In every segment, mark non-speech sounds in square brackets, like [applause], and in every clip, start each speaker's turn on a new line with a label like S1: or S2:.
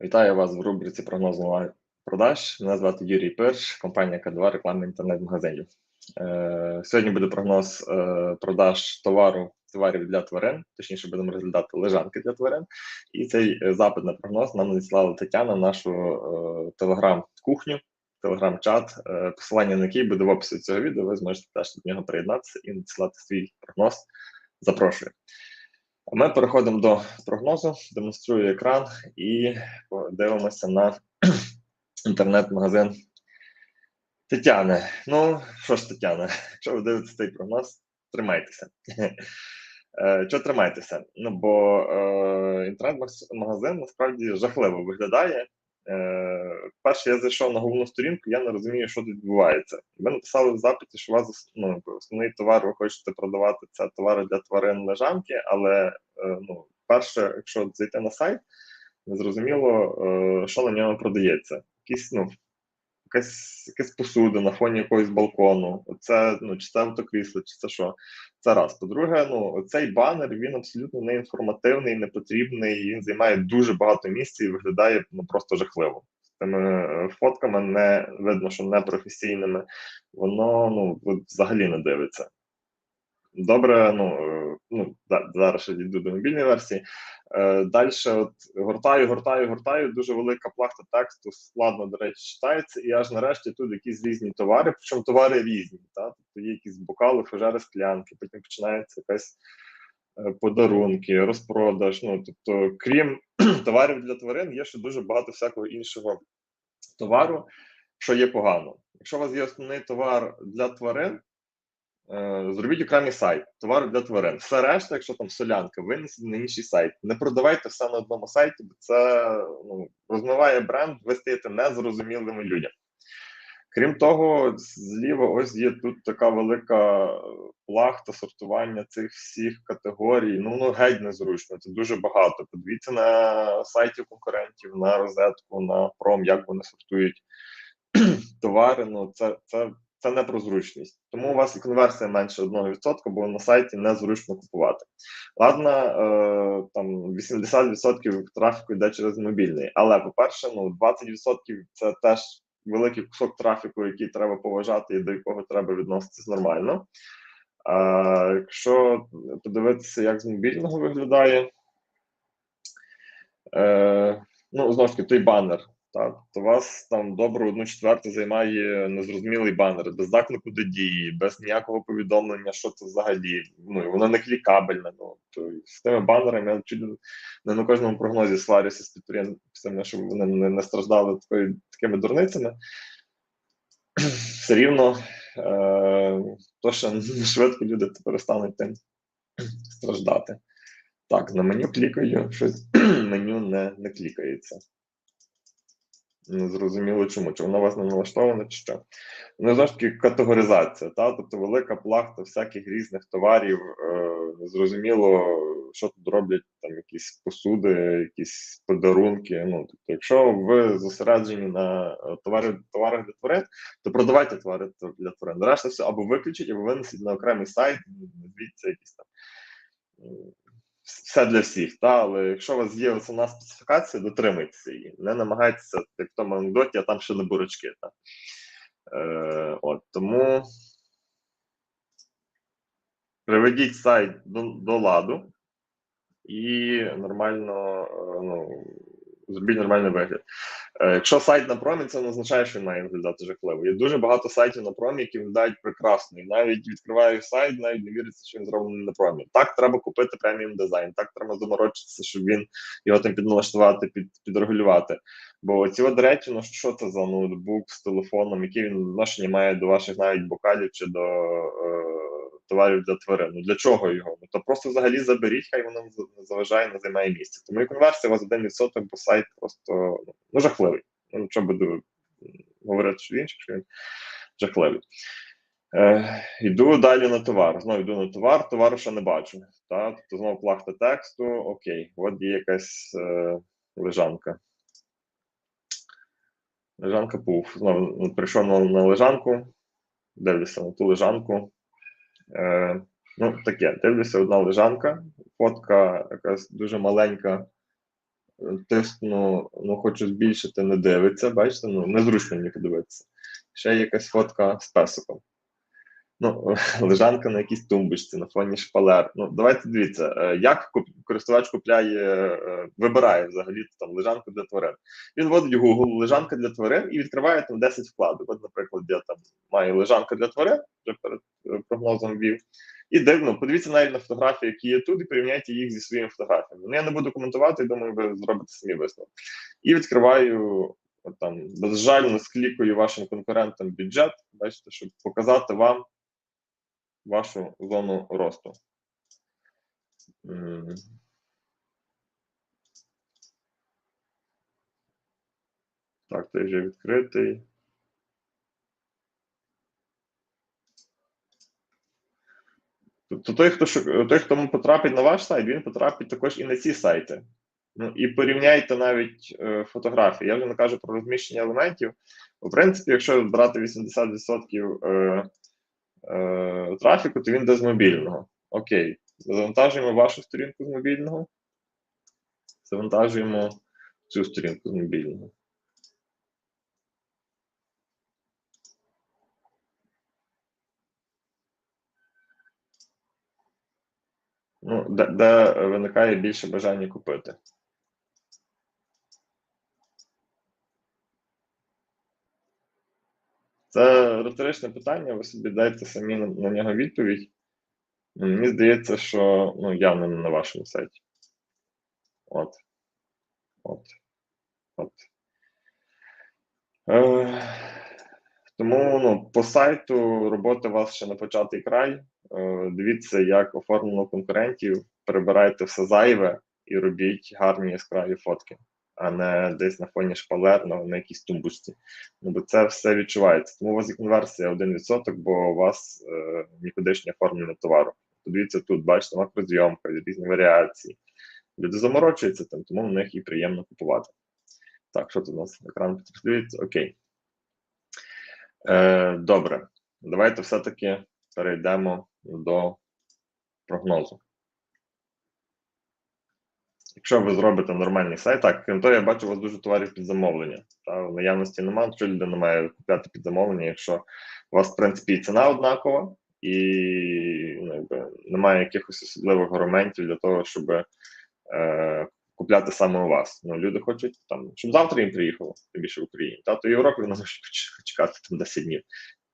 S1: Вітаю вас в рубриці прогнозу продаж. Мене звати Юрій Пирш, компанія К2 рекламний інтернет-магазинів. Е, сьогодні буде прогноз е, продаж товару товарів для тварин, точніше, будемо розглядати лежанки для тварин. І цей е, запит на прогноз нам надіслала Тетяна, нашу е, телеграм-кухню, телеграм-чат, е, посилання на який буде в описі цього відео. Ви зможете теж до нього приєднатися і надіслати свій прогноз. Запрошую. Ми переходимо до прогнозу, демонструю екран і дивимося на [clears throat] інтернет-магазин Тетяни. Ну, що ж, Тетяна, якщо ви дивитесь цей прогноз, тримайтеся. [laughs] Чого тримайтеся? Ну, бо е, інтернет-магазин насправді жахливо виглядає. Е, Перше, я зайшов на головну сторінку, я не розумію, що тут відбувається. Ви написали в запиті, що у вас ну, основний товар, ви хочете продавати це товари для тварин лежанки, але е, ну, перше, якщо зайти на сайт, незрозуміло, е, що на ньому продається. Якісь, ну, якась, якась посуда на фоні якогось балкону. Це ну, чи це автокрісло, чи це що. Це раз. По-друге, ну цей банер він абсолютно не інформативний, не потрібний. Він займає дуже багато місця і виглядає ну просто жахливо. З тими е, фотками не видно, що не професійними. Воно ну взагалі не дивиться. Добре, ну е, ну зараз ще дійду до мобільної версії. Е, Далі от гортаю, гортаю, гортаю. Дуже велика плахта тексту, складно, до речі, читається, і аж нарешті тут якісь різні товари, причому товари різні. Та? Тобто є якісь бокали, фужери, склянки, потім починається якась е, подарунки, розпродаж. Ну тобто, крім [clears throat] товарів для тварин, є ще дуже багато всякого іншого товару, що є погано. Якщо у вас є основний товар для тварин. Е, зробіть окремий сайт, товари для тварин. Все решта, якщо там солянка, винесіть на інший сайт. Не продавайте все на одному сайті, бо це ну, розмиває бренд, ви стаєте незрозумілими людям. Крім того, зліва ось є тут така велика плахта сортування цих всіх категорій. Ну ну геть незручно. Це дуже багато. Подивіться на сайті конкурентів, на розетку, на пром, як вони сортують [clears throat] товари. Ну це це це не про зручність. Тому у вас і конверсія менше 1%, бо на сайті незручно купувати. Ладно, е, там 80% трафіку йде через мобільний, але по-перше, ну 20% це теж великий кусок трафіку, який треба поважати і до якого треба відноситися нормально. А якщо подивитися, як з мобільного виглядає, е, ну знову ж таки той банер. Так, то вас там добру одну четверту займає незрозумілий банер, без заклику до дії, без ніякого повідомлення, що це взагалі. Ну воно не клікабельне. Ну то з тими банерами я чуть не на кожному прогнозі сварюся з підприємцями, щоб вони не, не страждали такою такими дурницями. [clears throat] Все рівно е, то, що швидко люди перестануть тим страждати. Так, на меню клікаю, щось [clears throat] меню не, не клікається. Зрозуміло чому, чи воно вас не налаштоване, чи що. Ну, завжди таки категоризація, та? тобто велика плахта всяких різних товарів. Е, Зрозуміло, що тут роблять там якісь посуди, якісь подарунки. Ну, тобто, якщо ви зосереджені на е, товари, товарах для тварин, то продавайте товари для тварин. Решта все або виключіть, або винесіть на окремий сайт, звідси якісь там все для всіх, та але якщо у вас є основна специфікація, дотримуйтеся її. Не намагайтеся, як в тому анекдоті, а там ще не бурочки. Та. Е, от, Тому приведіть сайт до, до ладу і нормально е, ну, зробіть нормальний вигляд. Е, якщо сайт на промі, це не означає, що він має виглядати жахливо. Є дуже багато сайтів на промі, які виглядають прекрасно. І навіть відкриваю сайт, навіть не віриться, що він зроблений на промі. Так, треба купити преміум дизайн, так треба заморочитися, щоб він його там підналаштувати, під, підрегулювати. Бо ці от речі, ну що це за ноутбук з телефоном, який він відношення має до ваших навіть бокалів чи до. Е товарів для тварин. Ну для чого його? Ну то просто взагалі заберіть, хай воно не заважає, не займає місце. Тому і конверсія у вас 1%, бо сайт просто ну, жахливий. Ну, що буду говорити що інше, що він жахливий. Е, Йду далі на товар. Знову йду на товар, товару ще не бачу. Та? Тобто знову плахта тексту. Окей, от є якась е, лежанка. Лежанка пуф. Знову ну, прийшов на, на лежанку, дивлюся на ту лежанку. Е, Ну, таке, дивлюся, одна лежанка, фотка якась дуже маленька тисну, ну хочу збільшити, не дивиться, бачите, ну незручно мені подивитися. Ще якась фотка з песиком. Ну, [laughs] лежанка на якійсь тумбочці, на фоні шпалер. Ну, давайте дивіться, е, як користувач купляє, е, вибирає взагалі там лежанку для тварин. Він вводить Google лежанка для тварин і відкриває там 10 вкладок. От, наприклад, я там маю лежанка для тварин, вже перед е, прогнозом ввів. І дивно, подивіться навіть на фотографії, які є тут, і порівняйте їх зі своїми фотографіями. Ну, я не буду коментувати, думаю, ви зробите самі висновок. І відкриваю там безжально склікую вашим конкурентам бюджет, бачите, щоб показати вам вашу зону росту. Так, той вже відкритий. Тобто той, хто той, хто потрапить на ваш сайт, він потрапить також і на ці сайти. Ну і порівняйте навіть е, фотографії. Я вже не кажу про розміщення елементів. У принципі, якщо брати 80% е, е, трафіку, то він йде з мобільного. Окей. Завантажуємо вашу сторінку з мобільного. Завантажуємо цю сторінку з мобільного. Ну, де, де виникає більше бажання купити. Це риторичне питання, ви собі дайте самі на, на нього відповідь. Ну, мені здається, що ну, явно не на вашому сайті. От. От. От. Е, Тому ну, по сайту роботи у вас ще не початий край. Е, Дивіться, як оформлено конкурентів, перебирайте все зайве і робіть гарні яскраві фотки а не десь на фоні шпалер на, на якійсь тумбочці. Ну бо це все відчувається. Тому у вас є конверсія 1%, бо у вас е, нікудишнє оформлення товару. Подивіться тут, бачите, макрозйомка, різні варіації. Люди заморочуються там, тому в них і приємно купувати. Так, що тут у нас екран підтверджується? Окей. Е, Добре. Давайте все-таки перейдемо до прогнозу. Якщо ви зробите нормальний сайт, так, крім того, я бачу у вас дуже товарів під замовлення. Та, в наявності немає, що людина має купляти під замовлення, якщо у вас, в принципі, і ціна однакова, і ну, якби, немає якихось особливих аргументів для того, щоб е, купляти саме у вас. Ну, Люди хочуть, там, щоб завтра їм приїхало, тим більше в Україні. Та, то Європі вони [laughs] можуть чекати там 10 днів.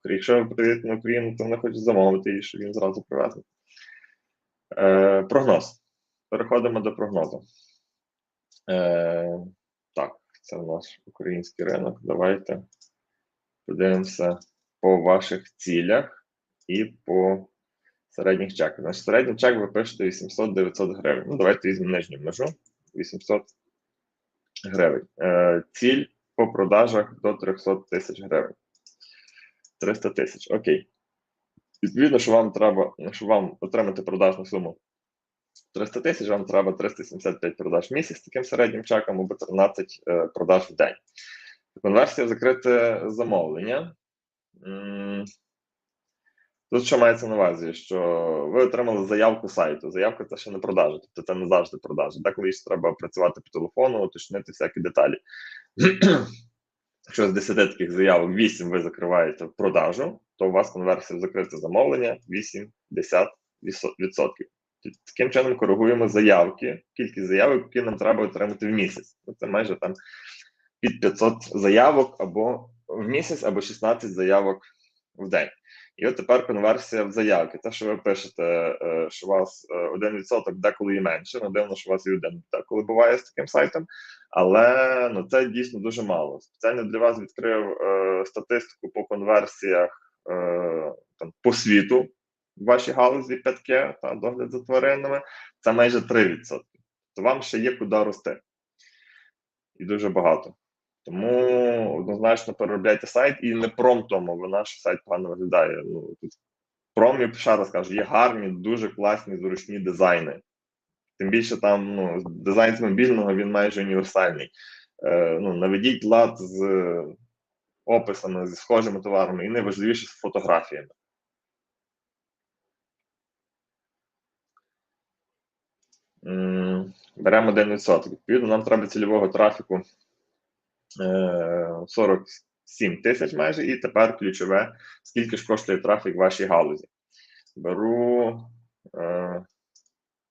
S1: Якщо ви приїдете на Україну, то вони хочуть замовити і щоб він зразу привезли. Е, Прогноз. Переходимо до прогнозу. Е, Так, це у нас український ринок. Давайте подивимося по ваших цілях і по середніх чеках. Значить, середній чек ви пишете 800-900 гривень. Ну, давайте візьмемо нижню межу 800 гривень. Е, Ціль по продажах до 300 тисяч гривень. 300 тисяч. Окей. Відповідно, що вам треба, щоб вам отримати продажну суму 300 тисяч, вам треба 375 продаж в місяць таким середнім чеком або 13 е, продаж в день. Конверсія закрите замовлення. Тут що мається на увазі, що ви отримали заявку сайту. Заявка це ще не продажа, тобто це не завжди продажа. Деколи ще треба працювати по телефону, уточнити всякі деталі. [clears throat] Якщо з 10 таких заявок 8 ви закриваєте в продажу, то у вас конверсія в закрите замовлення 8-10%. Таким чином коригуємо заявки, кількість заявок, які нам треба отримати в місяць. Ну, це майже там під 500 заявок або в місяць, або 16 заявок в день. І от тепер конверсія в заявки. Те, що ви пишете, е, що у вас 1% е, деколи і менше, ну дивно, що у вас і один деколи буває з таким сайтом, але ну, це дійсно дуже мало. Спеціально для вас відкрив е, статистику по конверсіях е, там, по світу в вашій галузі 5К, та догляд за тваринами, це майже 3%. То вам ще є куди рости. І дуже багато. Тому однозначно переробляйте сайт і не промптом, бо наш сайт погано виглядає. Ну, тут Пром, ще раз кажу, є гарні, дуже класні, зручні дизайни. Тим більше там ну, дизайн з мобільного він майже універсальний. Е, ну, Наведіть лад з описами, зі схожими товарами, і найважливіше з фотографіями. Беремо 1%. Відповідно, нам треба цільового трафіку е, 47 тисяч майже, і тепер ключове, скільки ж коштує трафік в вашій галузі. Беру е,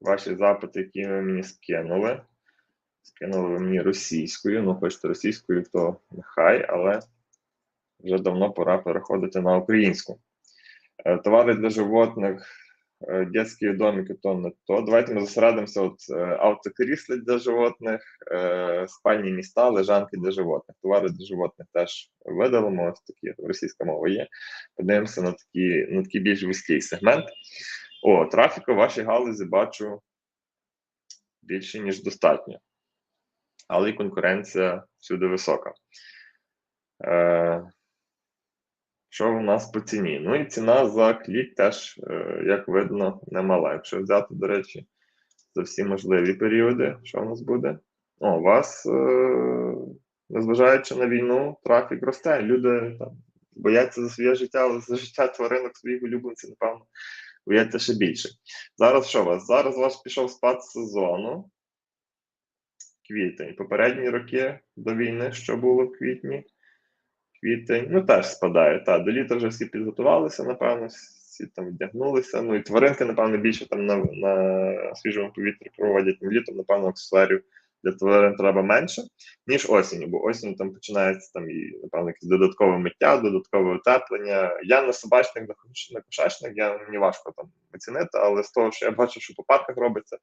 S1: ваші запити, які ви мені скинули. Скинули ви мені російською. Ну, хочете російською, то нехай, але вже давно пора переходити на українську. Е, Товари для животних, е, детські домики, то не то. Давайте ми зосередимося от е, автокрісла для животних, е, спальні міста, лежанки для животних. Товари для животних теж видалимо, ось такі російська мова є. Подивимося на такі, на такий більш вузький сегмент. О, трафіку в вашій галузі бачу більше, ніж достатньо. Але і конкуренція всюди висока. Що в нас по ціні? Ну і ціна за клік теж, е, як видно, немала. Якщо взяти, до речі, за всі можливі періоди, що в нас буде? О, у вас, е, незважаючи на війну, трафік росте. Люди там бояться за своє життя, але за життя тваринок своїх улюбленців, напевно, бояться ще більше. Зараз що у вас? Зараз у вас пішов спад сезону. Квітень. Попередні роки до війни, що було в квітні? Квітень, ну теж спадає. Та, до літа вже всі підготувалися, напевно, всі там вдягнулися. Ну і тваринки, напевно, більше там на, на свіжому повітрі проводять ну, літом, напевно, аксесуарів для тварин треба менше, ніж осінню, бо осінню там починається там і, напевно, якесь додаткове миття, додаткове утеплення. Я на собачних, на, кош- на кошачних, я мені важко там оцінити, але з того, що я бачу, що по парках робиться,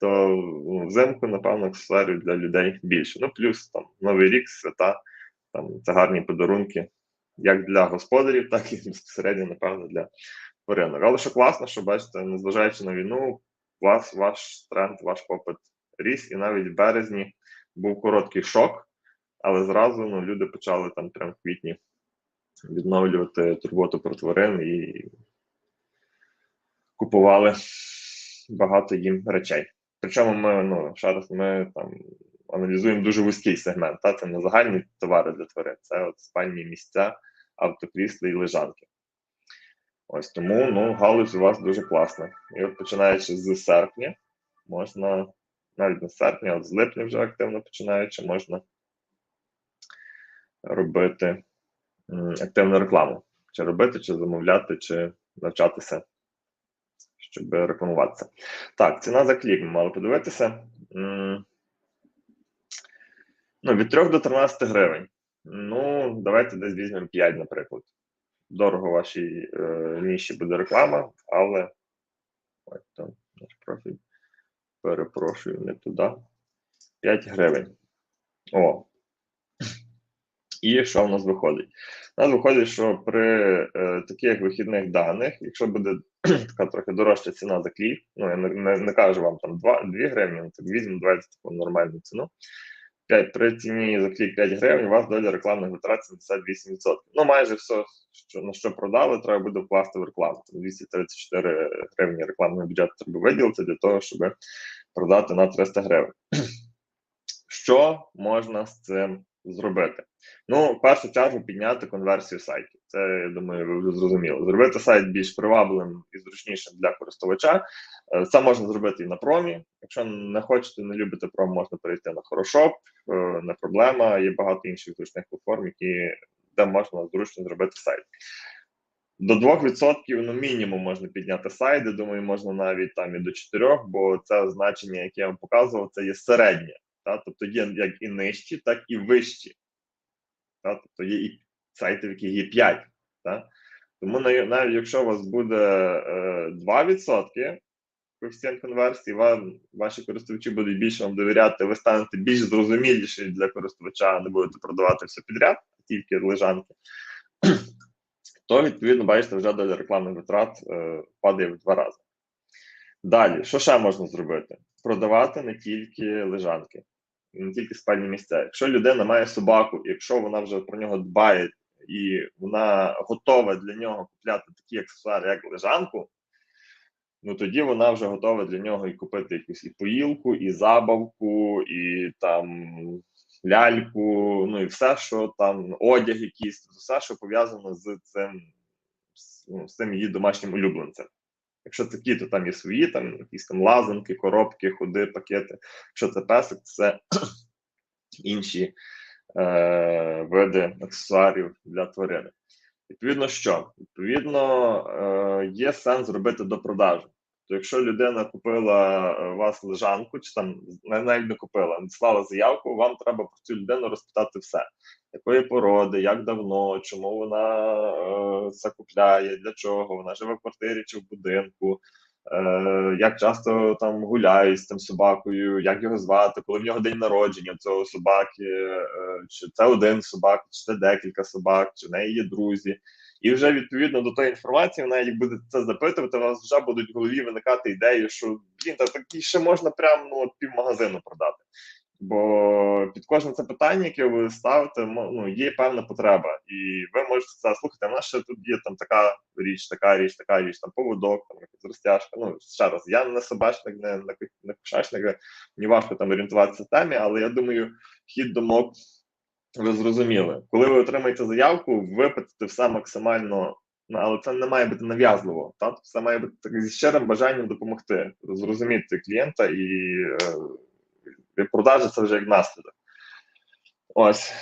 S1: то ну, взимку, напевно, аксесуарів для людей більше. Ну, плюс там Новий рік, свята, там це гарні подарунки, як для господарів, так і безпосередньо, напевно, для тваринок. Але що класно, що бачите, незважаючи на війну, вас ваш тренд, ваш попит ріс, і навіть в березні був короткий шок, але зразу ну, люди почали там прямо в квітні відновлювати турботу про тварин і купували багато їм речей. Причому ми, ну, ще раз, ми там аналізуємо дуже вузький сегмент. Та? Це не загальні товари для тварин, це от спальні місця, автокрісла і лежанки. Ось тому ну, галузь у вас дуже класна. І от починаючи з серпня, можна, навіть не з серпня, от з липня вже активно починаючи, можна робити активну рекламу. Чи робити, чи замовляти, чи навчатися, щоб рекламуватися. Так, ціна за клік ми мали подивитися. Ну, від 3 до 13 гривень. Ну, давайте десь візьмемо 5, наприклад. Дорого вашій е, ніші буде реклама, але. Ой, там наш профіль. Перепрошую, не туди. 5 гривень. О. І що в нас виходить? У нас виходить, що при е, таких вихідних даних, якщо буде [clears throat] така трохи дорожча ціна за кліп, ну я не, не, не кажу вам там 2, 2 гривні, так візьмемо, давайте таку нормальну ціну. 5, при ціні за клік 5 гривень, у вас доля рекламних витрат 78%. Ну, майже все, що, на що продали, треба буде вкласти в рекламу. Там 234 гривні рекламного бюджету треба виділити для того, щоб продати на 300 гривень. [clears throat] Що можна з цим зробити? Ну, в першу чергу, підняти конверсію сайтів. Це, я думаю, ви вже зрозуміли. Зробити сайт більш привабливим і зручнішим для користувача. Е, Це можна зробити і на промі. Якщо не хочете, не любите пром, можна перейти на Хорошоп, е, не проблема. Є багато інших зручних платформ, які, де можна зручно зробити сайт. До 2% ну мінімум можна підняти сайт. Думаю, можна навіть там і до 4, бо це значення, яке я вам показував, це є середнє. Та? Тобто є як і нижчі, так і вищі. Та? Тобто є і сайти, в яких є 5. Та? Тому навіть якщо у вас буде е, 2% коефіцієнт конверсії, вам, ваші користувачі будуть більше вам довіряти, ви станете більш зрозуміліші для користувача, не будете продавати все підряд, тільки лежанки. [clears throat] То, відповідно, бачите, вже доля рекламних витрат е, падає в два рази. Далі, що ще можна зробити? Продавати не тільки лежанки, не тільки спальні місця. Якщо людина має собаку, якщо вона вже про нього дбає і вона готова для нього купляти такі аксесуари, як лежанку, ну тоді вона вже готова для нього і купити якусь і поїлку, і забавку, і там ляльку, ну і все, що там, одяг якийсь, все, що пов'язано з цим, з, ну, цим її домашнім улюбленцем. Якщо це кіт, то там є свої, там якісь там лазанки, коробки, ходи, пакети. Якщо це песик, це [clears throat] інші е, види аксесуарів для тварини. Відповідно, що? Відповідно, е, є сенс зробити до продажу. То якщо людина купила е, у вас лежанку, чи там навіть не купила, надіслала заявку, вам треба про цю людину розпитати все, якої породи, як давно, чому вона е, це для чого, вона живе в квартирі чи в будинку, е, як часто там гуляє з тим собакою, як його звати, коли в нього день народження цього собаки, е, чи це один собак, чи це декілька собак, чи в неї є друзі. І вже відповідно до тої інформації, вона як буде це запитувати, у вас вже будуть в голові виникати ідеї, що блін, та такі ще можна прямо ну, пів магазину продати. Бо під кожне це питання, яке ви ставите, ну, є певна потреба. І ви можете сказати, слухайте, в нас ще тут є там така річ, така річ, така річ, там поводок, там якась розтяжка. Ну, ще раз, я не собачник, не, не кошачник, мені важко там орієнтуватися в темі, але я думаю, хід думок ви зрозуміли. Коли ви отримаєте заявку, випитати все максимально, ну, але це не має бути нав'язливо. Так? Це має бути так, зі щирим бажанням допомогти, зрозуміти клієнта і, е, і продажі це вже як наслідок. Ось.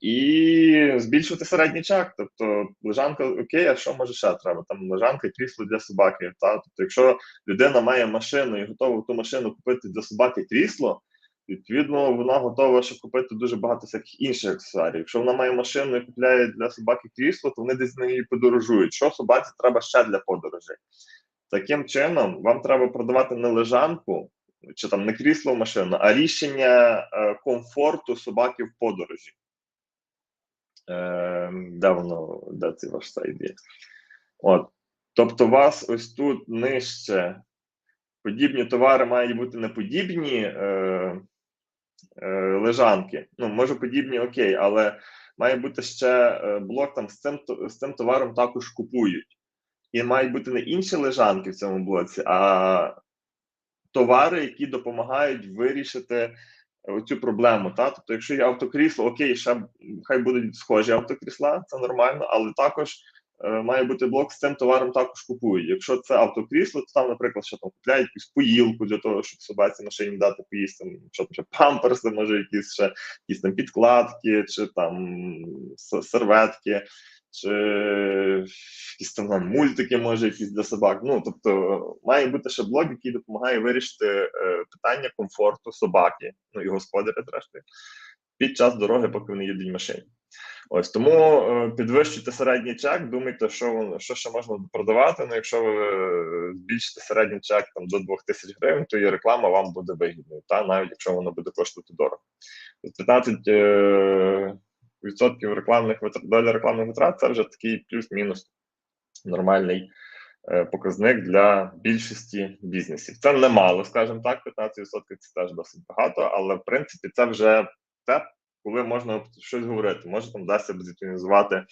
S1: І збільшувати середній чек. Тобто лежанка окей, а що може ще треба? Там лежанка крісло для собаки. Та? Тобто, якщо людина має машину і готова ту машину купити для собаки крісло, Відповідно, вона готова ще купити дуже багато всяких інших аксесуарів. Якщо вона має машину і купляє для собаки крісло, то вони десь на неї подорожують. Що собаці треба ще для подорожей? Таким чином, вам треба продавати не лежанку чи там не крісло в машину, а рішення е, комфорту собаки в подорожі. Е, Де воно, де цей ваш сайт? От. Тобто, вас ось тут нижче подібні товари мають бути не подібні. Е, Е, лежанки. Ну, може подібні, окей, але має бути ще е, блок там з цим з цим товаром також купують. І мають бути не інші лежанки в цьому блоці, а товари, які допомагають вирішити цю проблему. Та? Тобто, якщо є автокрісло, окей, ще хай будуть схожі автокрісла, це нормально, але також Е, має бути блок з цим товаром також купують. Якщо це автокрісло, то там, наприклад, що там купляють якусь поїлку для того, щоб собаці машині дати поїсти, що там ще памперси, може, якісь ще якісь там підкладки, чи там серветки, чи якісь там мультики, може, якісь для собак. Ну тобто має бути ще блок, який допомагає вирішити е, питання комфорту собаки, ну і господаря, зрештою, під час дороги, поки вони їдуть в машині. Ось тому е, підвищуйте середній чек, думайте, що що ще можна продавати. Ну, якщо ви е, збільшите середній чек там до 2000 гривень, то і реклама вам буде вигідною, та навіть якщо вона буде коштувати дорого. 15 е, відсотків рекламних витрат доля рекламних витрат це вже такий плюс-мінус нормальний показник для більшості бізнесів. Це немало, скажімо так, 15% це теж досить багато, але в принципі це вже те коли можна щось говорити, може там вдасться позиціонізувати е,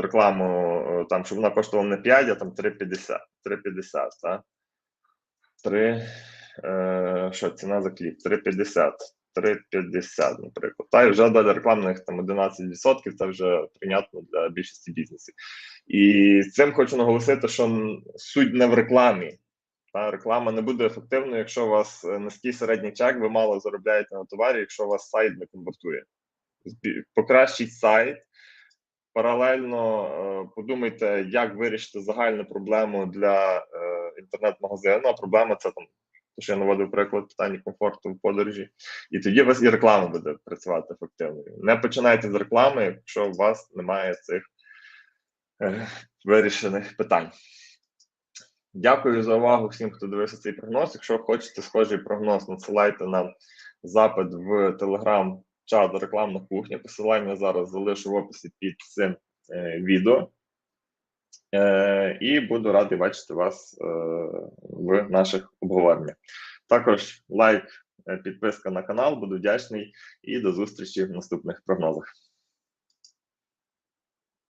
S1: рекламу, е, там, щоб вона коштувала не 5, а там 3,50. 3,50, так? 3, е, що ціна за кліп? 3,50. 3,50, наприклад. Та й вже далі рекламних там 11%, це вже прийнятно для більшості бізнесів. І цим хочу наголосити, що суть не в рекламі, та реклама не буде ефективною, якщо у вас е, низький середній чек, ви мало заробляєте на товарі, якщо у вас сайт не конвертує. Покращіть сайт. Паралельно е, подумайте, як вирішити загальну проблему для е, інтернет-магазину. А проблема це там, то що я наводив приклад питання комфорту в подорожі. І тоді у вас і реклама буде працювати ефективною. Не починайте з реклами, якщо у вас немає цих вирішених питань. Дякую за увагу всім, хто дивився цей прогноз. Якщо хочете схожий прогноз, надсилайте нам запит в телеграм-чат рекламна кухня. Посилання зараз залишу в описі під цим е, відео. Е, І буду радий бачити вас е, в наших обговореннях. Також лайк, е, підписка на канал, буду вдячний і до зустрічі в наступних прогнозах.